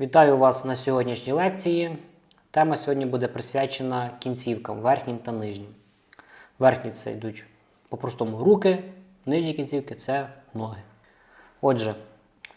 Вітаю вас на сьогоднішній лекції. Тема сьогодні буде присвячена кінцівкам верхнім та нижнім. Верхні це йдуть по-простому руки, нижні кінцівки це ноги. Отже,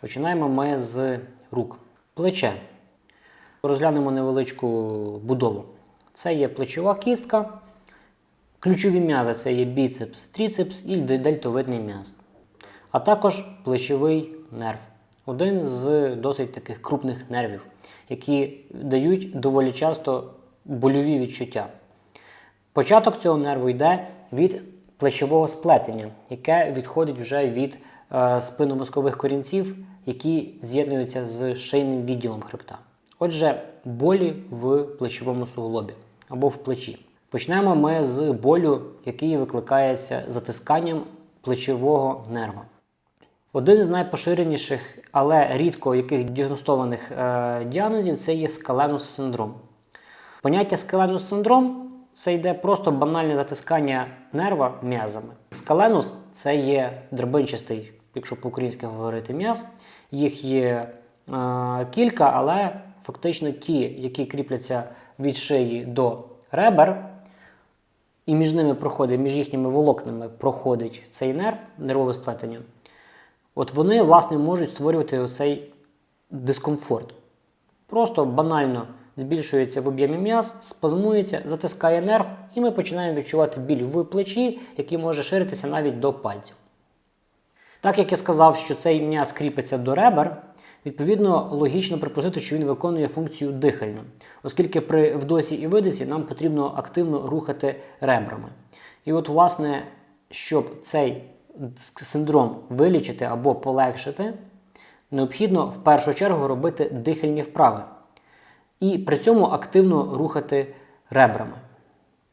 починаємо ми з рук. Плече. Розглянемо невеличку будову. Це є плечова кістка. Ключові м'язи це є біцепс, тріцепс і дельтовидний м'яз. А також плечовий нерв. Один з досить таких крупних нервів, які дають доволі часто больові відчуття. Початок цього нерву йде від плечового сплетення, яке відходить вже від е, спинномозкових корінців, які з'єднуються з шийним відділом хребта. Отже, болі в плечовому суглобі або в плечі. Почнемо ми з болю, який викликається затисканням плечового нерва. Один з найпоширеніших, але рідко яких діагностованих е, діагнозів це є скаленус синдром. Поняття скаленус синдром це йде просто банальне затискання нерва м'язами. Скаленус це є драбинчастий, якщо по-українськи говорити м'яз. Їх є е, кілька, але фактично ті, які кріпляться від шиї до ребер, і між ними проходить, між їхніми волокнами проходить цей нерв, нервове сплетення. От вони, власне, можуть створювати оцей дискомфорт. Просто банально збільшується в об'ємі м'яз, спазмується, затискає нерв, і ми починаємо відчувати біль в плечі, який може ширитися навіть до пальців. Так як я сказав, що цей м'яз кріпиться до ребер, відповідно логічно припустити, що він виконує функцію дихальну, оскільки при вдосі і видосі нам потрібно активно рухати ребрами. І от, власне, щоб цей синдром вилічити або полегшити, необхідно в першу чергу робити дихальні вправи. І при цьому активно рухати ребрами.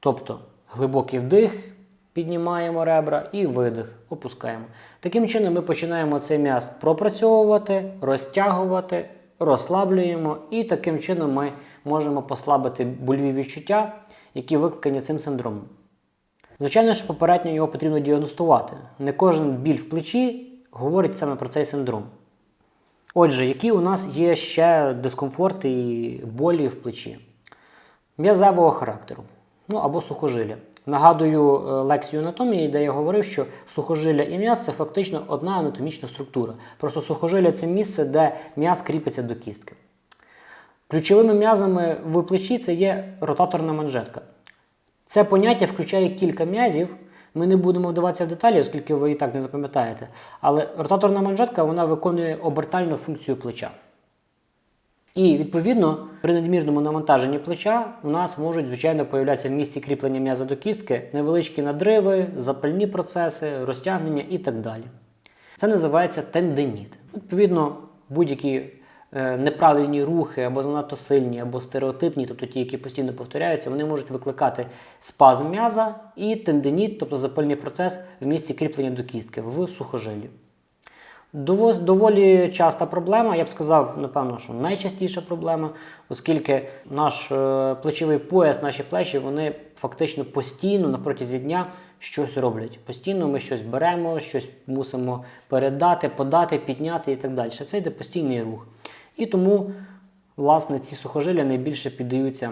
Тобто глибокий вдих, піднімаємо ребра і видих, опускаємо. Таким чином ми починаємо цей м'яз пропрацьовувати, розтягувати, розслаблюємо, і таким чином ми можемо послабити больові відчуття, які викликані цим синдромом. Звичайно, що попередньо його потрібно діагностувати. Не кожен біль в плечі говорить саме про цей синдром. Отже, які у нас є ще дискомфорти і болі в плечі? М'язевого характеру, ну або сухожилля. Нагадую е, лекцію анатомії, де я говорив, що сухожилля і м'яз це фактично одна анатомічна структура. Просто сухожилля це місце, де м'яз кріпиться до кістки. Ключовими м'язами в плечі це є ротаторна манжетка. Це поняття включає кілька м'язів. Ми не будемо вдаватися в деталі, оскільки ви і так не запам'ятаєте. Але ротаторна манжетка вона виконує обертальну функцію плеча. І, відповідно, при надмірному навантаженні плеча у нас можуть, звичайно, появлятися в місці кріплення м'яза до кістки невеличкі надриви, запальні процеси, розтягнення і так далі. Це називається тендиніт. Відповідно, будь-які е, неправильні рухи або занадто сильні, або стереотипні, тобто ті, які постійно повторяються, вони можуть викликати спазм м'яза і тендиніт, тобто запальний процес в місці кріплення до кістки в сухожилі. Доволі часта проблема, я б сказав, напевно, що найчастіша проблема, оскільки наш е, плечовий пояс, наші плечі, вони фактично постійно на протязі дня щось роблять. Постійно ми щось беремо, щось мусимо передати, подати, підняти і так далі. Це йде постійний рух. І тому, власне, ці сухожилля найбільше піддаються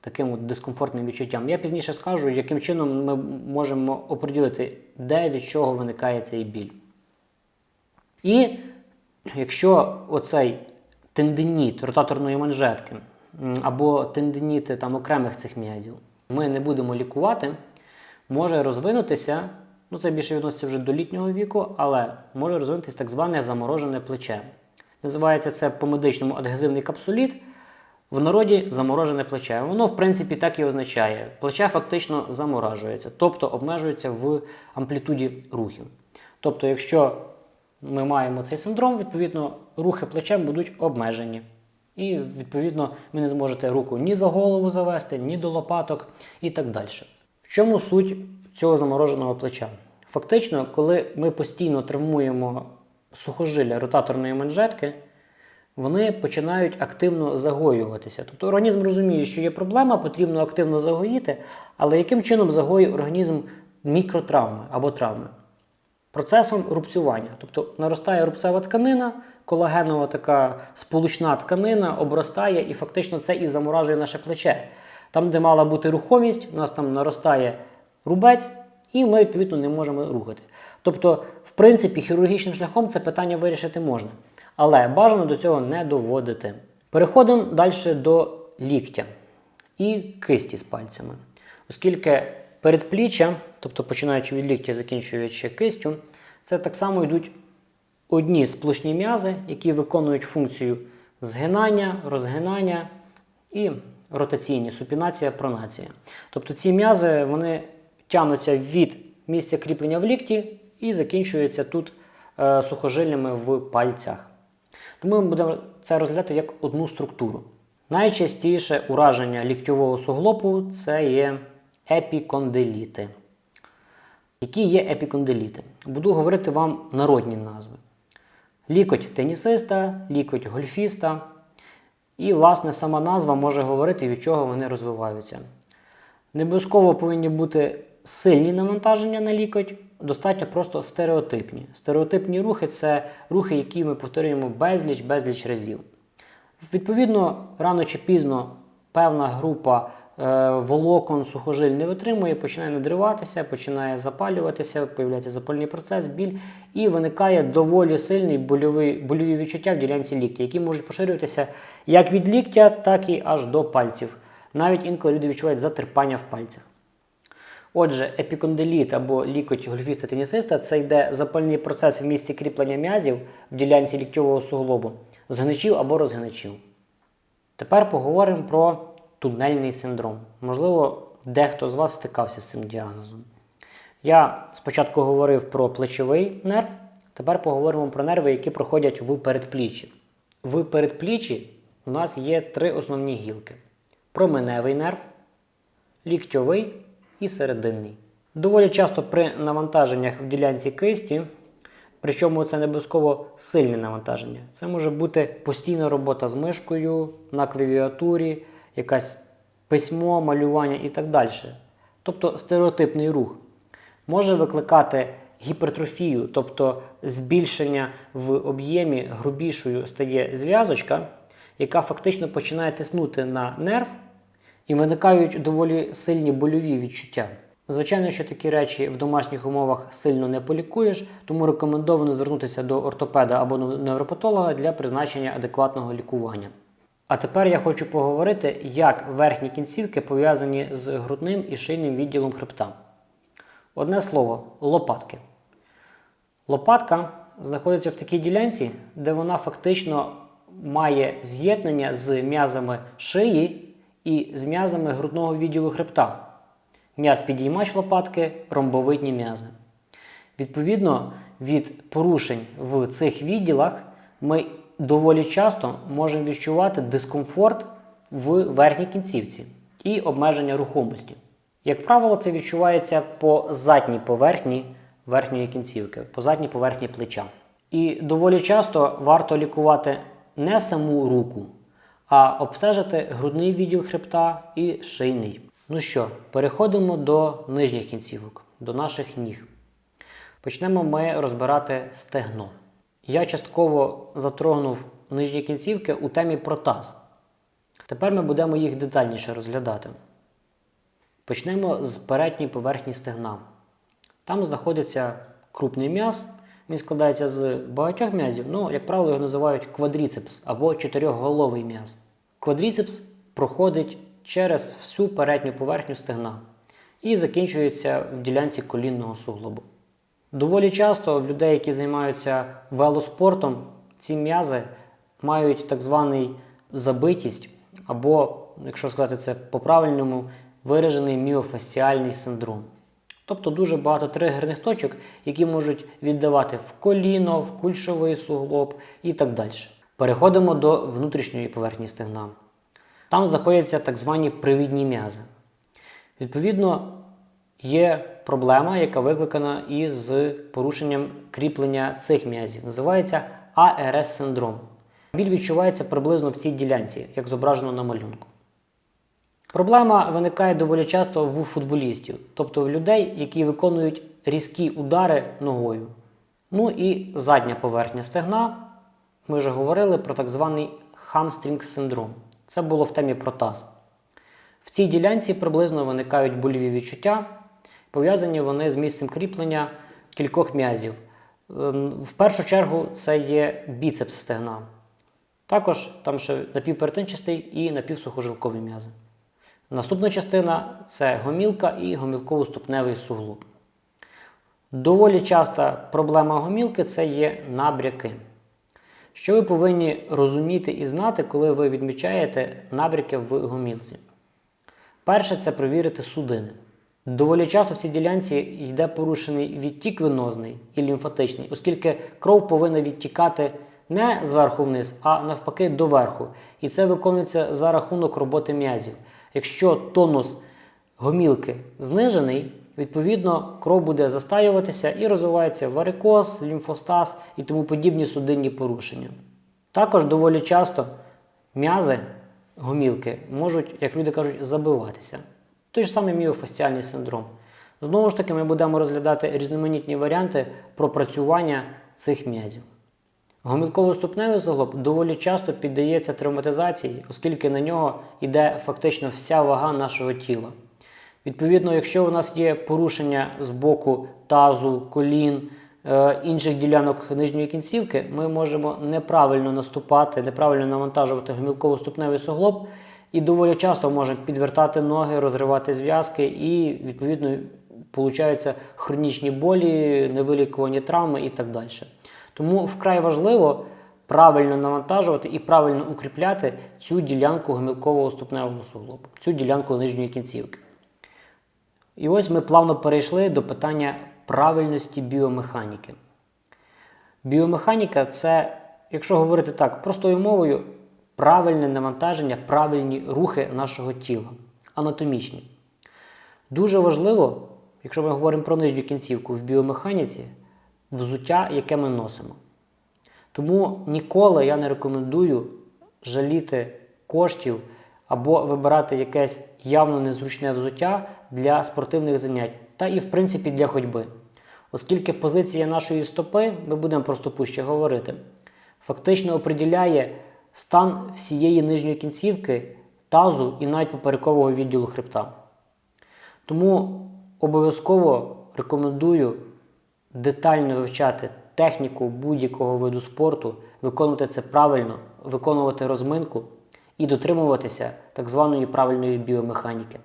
таким от дискомфортним відчуттям. Я пізніше скажу, яким чином ми можемо оприділити, де від чого виникає цей біль. І якщо оцей тендиніт ротаторної манжетки або тендиніти там окремих цих м'язів ми не будемо лікувати, може розвинутися, ну це більше відноситься вже до літнього віку, але може розвинутися так зване заморожене плече. Називається це по-медичному адгезивний капсуліт. В народі заморожене плече. Воно, в принципі, так і означає. Плече фактично заморажується, тобто обмежується в амплітуді рухів. Тобто, якщо ми маємо цей синдром, відповідно, рухи плечем будуть обмежені. І, відповідно, ви не зможете руку ні за голову завести, ні до лопаток і так далі. В чому суть цього замороженого плеча? Фактично, коли ми постійно травмуємо сухожилля ротаторної манжетки, вони починають активно загоюватися. Тобто організм розуміє, що є проблема, потрібно активно загоїти, але яким чином загоює організм мікротравми або травми? процесом рубцювання. Тобто наростає рубцева тканина, колагенова така сполучна тканина обростає і фактично це і заморажує наше плече. Там, де мала бути рухомість, у нас там наростає рубець, і ми відповідно не можемо рухати. Тобто, в принципі, хірургічним шляхом це питання вирішити можна. Але бажано до цього не доводити. Переходимо далі до ліктя і кисті з пальцями. Оскільки передпліччя, тобто починаючи від ліктя, закінчуючи кистю, це так само йдуть одні сплошні м'язи, які виконують функцію згинання, розгинання і ротаційні, супінація, пронація. Тобто ці м'язи вони тягнуться від місця кріплення в лікті і закінчуються тут е, сухожиллями в пальцях. Тому ми будемо це розглядати як одну структуру. Найчастіше ураження ліктьового суглобу це є епіконделіти. Які є епіконделіти? Буду говорити вам народні назви: лікоть тенісиста, лікоть гольфіста. І, власне, сама назва може говорити, від чого вони розвиваються. Не обов'язково повинні бути сильні навантаження на лікоть, достатньо просто стереотипні. Стереотипні рухи це рухи, які ми повторюємо безліч, безліч разів. Відповідно, рано чи пізно певна група е, волокон, сухожиль не витримує, починає надриватися, починає запалюватися, появляється запальний процес, біль, і виникає доволі сильний больовий, больові відчуття в ділянці ліктя, які можуть поширюватися як від ліктя, так і аж до пальців. Навіть інколи люди відчувають затерпання в пальцях. Отже, епіконделіт або лікоть гольфіста тенісиста це йде запальний процес в місці кріплення м'язів в ділянці ліктьового суглобу, згничів або розгничів. Тепер поговоримо про тунельний синдром. Можливо, дехто з вас стикався з цим діагнозом. Я спочатку говорив про плечовий нерв, тепер поговоримо про нерви, які проходять в передпліччі. В передпліччі у нас є три основні гілки: променевий нерв, ліктьовий і серединний. Доволі часто при навантаженнях в ділянці кисті, причому це не обов'язково сильне навантаження. Це може бути постійна робота з мишкою на клавіатурі, якась письмо, малювання і так далі. Тобто стереотипний рух може викликати гіпертрофію, тобто збільшення в об'ємі грубішою стає зв'язочка, яка фактично починає тиснути на нерв і виникають доволі сильні больові відчуття. Звичайно, що такі речі в домашніх умовах сильно не полікуєш, тому рекомендовано звернутися до ортопеда або невропатолога для призначення адекватного лікування. А тепер я хочу поговорити, як верхні кінцівки пов'язані з грудним і шийним відділом хребта. Одне слово лопатки. Лопатка знаходиться в такій ділянці, де вона фактично має з'єднання з м'язами шиї і з м'язами грудного відділу хребта. М'яз підіймач лопатки, ромбовидні м'язи. Відповідно, від порушень в цих відділах ми доволі часто можемо відчувати дискомфорт в верхній кінцівці і обмеження рухомості. Як правило, це відчувається по задній поверхні верхньої кінцівки, по задній поверхні плеча. І доволі часто варто лікувати не саму руку, а обстежити грудний відділ хребта і шийний. Ну що, переходимо до нижніх кінцівок, до наших ніг. Почнемо ми розбирати стегно. Я частково затрогнув нижні кінцівки у темі про таз. Тепер ми будемо їх детальніше розглядати. Почнемо з передньої поверхні стегна. Там знаходиться крупний м'яз. Він складається з багатьох м'язів, ну, як правило, його називають квадріцепс або чотирьохголовий м'яз. Квадріцепс проходить через всю передню поверхню стегна і закінчується в ділянці колінного суглобу. Доволі часто в людей, які займаються велоспортом, ці м'язи мають так званий забитість, або, якщо сказати це по-правильному, виражений міофасціальний синдром. Тобто дуже багато тригерних точок, які можуть віддавати в коліно, в кульшовий суглоб і так далі. Переходимо до внутрішньої поверхні стегна. Там знаходяться так звані привідні м'язи. Відповідно, є проблема, яка викликана із порушенням кріплення цих м'язів. Називається АРС-синдром. Біль відчувається приблизно в цій ділянці, як зображено на малюнку. Проблема виникає доволі часто в футболістів, тобто в людей, які виконують різкі удари ногою. Ну і задня поверхня стегна. Ми вже говорили про так званий хамстрінг синдром. Це було в темі про таз. В цій ділянці приблизно виникають больові відчуття, пов'язані вони з місцем кріплення кількох м'язів. Ем, В першу чергу це є біцепс стегна. Також там ще напівперетинчастий і напівсухожилкові м'язи. Наступна частина це гомілка і гомілково-ступневий суглоб. Доволі часта проблема гомілки це є набряки. Що ви повинні розуміти і знати, коли ви відмічаєте набряки в гомілці? Перше це перевірити судини. Доволі часто в цій ділянці йде порушений відтік венозний і лімфатичний, оскільки кров повинна відтікати не зверху вниз, а навпаки доверху. І це виконується за рахунок роботи м'язів. Якщо тонус гомілки знижений, відповідно кров буде застаюватися і розвивається варикоз, лімфостаз і тому подібні судинні порушення. Також доволі часто м'язи гомілки можуть, як люди кажуть, забиватися. Той ж самий міофасціальний синдром. Знову ж таки, ми будемо розглядати різноманітні варіанти пропрацювання цих м'язів. Гомілково-ступневий суглоб доволі часто піддається травматизації, оскільки на нього йде фактично вся вага нашого тіла. Відповідно, якщо у нас є порушення з боку тазу, колін, е, інших ділянок нижньої кінцівки, ми можемо неправильно наступати, неправильно навантажувати гомілково-ступневий суглоб і доволі часто можемо підвертати ноги, розривати зв'язки, і відповідно получаються хронічні болі, невилікувані травми і так далі. Тому вкрай важливо правильно навантажувати і правильно укріпляти цю ділянку гомілкового ступневого суглобу, цю ділянку нижньої кінцівки. І ось ми плавно перейшли до питання правильності біомеханіки. Біомеханіка це, якщо говорити так, простою мовою, правильне навантаження, правильні рухи нашого тіла, анатомічні. Дуже важливо, якщо ми говоримо про нижню кінцівку в біомеханіці, взуття, яке ми носимо. Тому ніколи я не рекомендую жаліти коштів або вибирати якесь явно незручне взуття для спортивних занять, та і в принципі для ходьби. Оскільки позиція нашої стопи, ми будемо про стопу ще говорити, фактично определяє стан всієї нижньої кінцівки, тазу і навіть поперекового відділу хребта. Тому обов'язково рекомендую детально вивчати техніку будь-якого виду спорту, виконувати це правильно, виконувати розминку і дотримуватися так званої правильної біомеханіки.